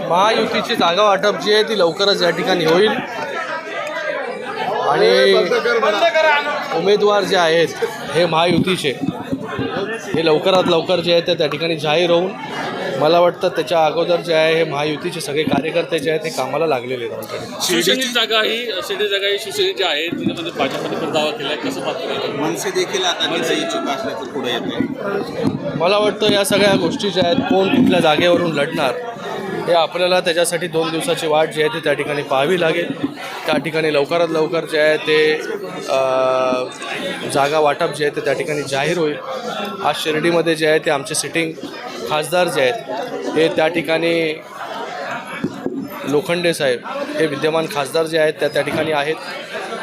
महायुतीची जागा वाटप जी आहे ती लवकरच या ठिकाणी होईल. आणि उमेदवार जे आहेत हे महायुतीचे. हे लवकरात लवकर जे आहे ते त्या ठिकाणी जाहीर होऊन मला वाटतं त्याच्या अगोदर जे आहे हे महायुतीचे सगळे कार्यकर्ते जे आहेत ते कामाला लागलेले आहेत शिवसेनेची जागा ही शिवसेनेची जागा ही शिवसेनेची आहे तिच्यामध्ये भाजपने पण दावा केला आहे कसं पाहतो मनसे देखील आता इच्छुक असल्याचं पुढे येते मला वाटतं या सगळ्या गोष्टी ज्या आहेत कोण कुठल्या जागेवरून लढणार हे आपल्याला त्याच्यासाठी दोन दिवसाची वाट जी आहे ती त्या ठिकाणी पाहावी लागेल. त्या ठिकाणी लवकरात लवकर जे आहे ते जागा वाटप जे आहे ते त्या ठिकाणी जाहीर होईल. आज शिर्डीमध्ये जे आहे ते आमचे सिटिंग खासदार जे आहेत हे त्या ठिकाणी लोखंडे साहेब हे विद्यमान खासदार जे आहेत त्या त्या ठिकाणी आहेत.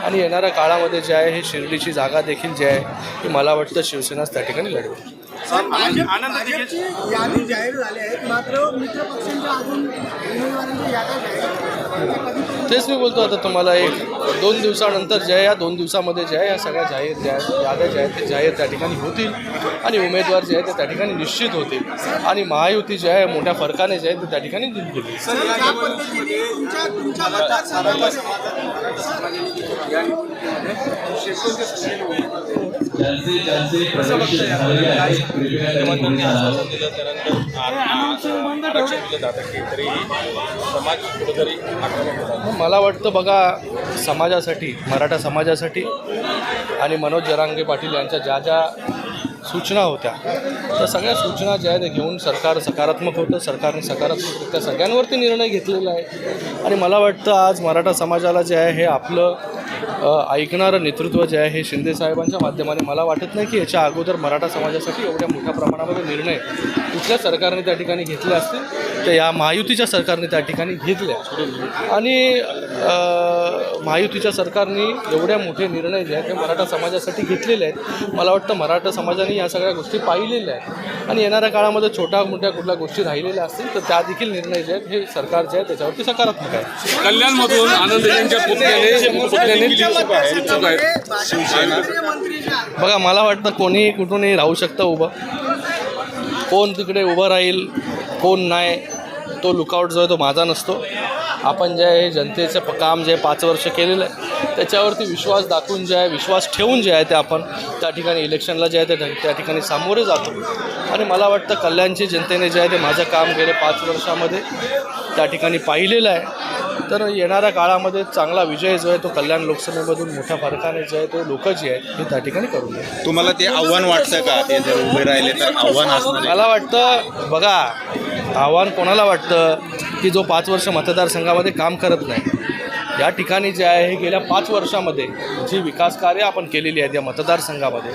आणि येणाऱ्या काळामध्ये जे आहे हे शिर्डीची जागा देखील जी आहे ती मला वाटतं शिवसेनाच त्या ठिकाणी लढवेल. भाजपची यादी जाहीर झाली आहेत मात्र मित्र पक्षांच्या अजून उमेदवारांच्या याद्या जाहीर तेच मी बोलतो आता तुम्हाला एक दोन दिवसानंतर जे आहे या दोन दिवसामध्ये जे आहे या सगळ्या जाहीर ज्या आहेत याद्या ज्या आहेत ते जाहीर त्या ठिकाणी होतील आणि उमेदवार जे आहे ते त्या ठिकाणी निश्चित होतील. आणि महायुती जे आहे मोठ्या फरकाने जे आहे ते त्या ठिकाणी मतदारसंघामध्ये मला वाटतं बघा समाजासाठी मराठा समाजासाठी आणि मनोज जरांगे पाटील यांच्या ज्या ज्या सूचना होत्या त्या सगळ्या सूचना ज्या आहेत घेऊन सरकार सकारात्मक होतं. सरकारने सकारात्मकरित्या सगळ्यांवरती निर्णय घेतलेला आहे. आणि मला वाटतं आज मराठा समाजाला जे आहे हे आपलं ऐकणारं नेतृत्व जे आहे हे शिंदे साहेबांच्या माध्यमाने मला वाटत नाही की याच्या अगोदर मराठा समाजासाठी एवढ्या मोठ्या प्रमाणामध्ये निर्णय कुठल्या सरकारने त्या ठिकाणी घेतले असतील तर या महायुतीच्या सरकारने त्या ठिकाणी घेतले आणि महायुतीच्या सरकारने एवढ्या मोठे निर्णय जे आहेत ते मराठा समाजासाठी घेतलेले आहेत. मला वाटतं मराठा समाजाने या सगळ्या गोष्टी पाहिलेल्या आहेत. आणि येणाऱ्या काळामध्ये छोट्या मोठ्या कुठल्या गोष्टी राहिलेल्या असतील तर त्या देखील निर्णय जे आहेत हे सरकार जे आहे त्याच्यावरती सकारात्मक आहे. कल्याणमधून आनंद यांच्या पुतण्याने बघा मला वाटतं कोणीही कुठूनही राहू शकतं उभं. कोण तिकडे उभं राहील कोण नाही तो लुकआउट जो आहे तो माझा नसतो. आपण जे आहे जनतेचं काम जे पाच वर्ष केलेलं आहे त्याच्यावरती विश्वास दाखवून जे आहे विश्वास ठेवून जे आहे ते आपण त्या ठिकाणी इलेक्शनला जे आहे ते त्या ठिकाणी सामोरे जातो. आणि मला वाटतं कल्याणची जनतेने जे आहे ते माझं काम गेले पाच वर्षामध्ये त्या ठिकाणी पाहिलेलं आहे. तर येणाऱ्या काळामध्ये चांगला विजय जो आहे तो कल्याण लोकसभेमधून मोठ्या फरकाने जे आहे ते लोक जे आहेत हे त्या ठिकाणी करून देतात तुम्हाला ते आव्हान वाटतं का? ते जर उभे राहिले तर आव्हान असणार आहे? मला वाटतं बघा आव्हान कोणाला वाटतं की जो पाच वर्ष मतदारसंघामध्ये काम करत नाही? या ठिकाणी जे आहे हे गेल्या पाच वर्षामध्ये जी विकास कार्य आपण केलेली आहेत या मतदारसंघामध्ये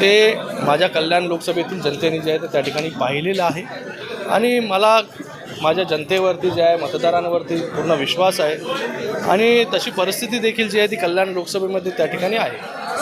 ते माझ्या कल्याण लोकसभेतील जनतेने जे आहे ते त्या ठिकाणी पाहिलेलं आहे. आणि मला माझ्या जनतेवरती जे आहे मतदारांवरती पूर्ण विश्वास आहे. आणि तशी परिस्थिती देखील जी आहे ती कल्याण लोकसभेमध्ये त्या ठिकाणी आहे.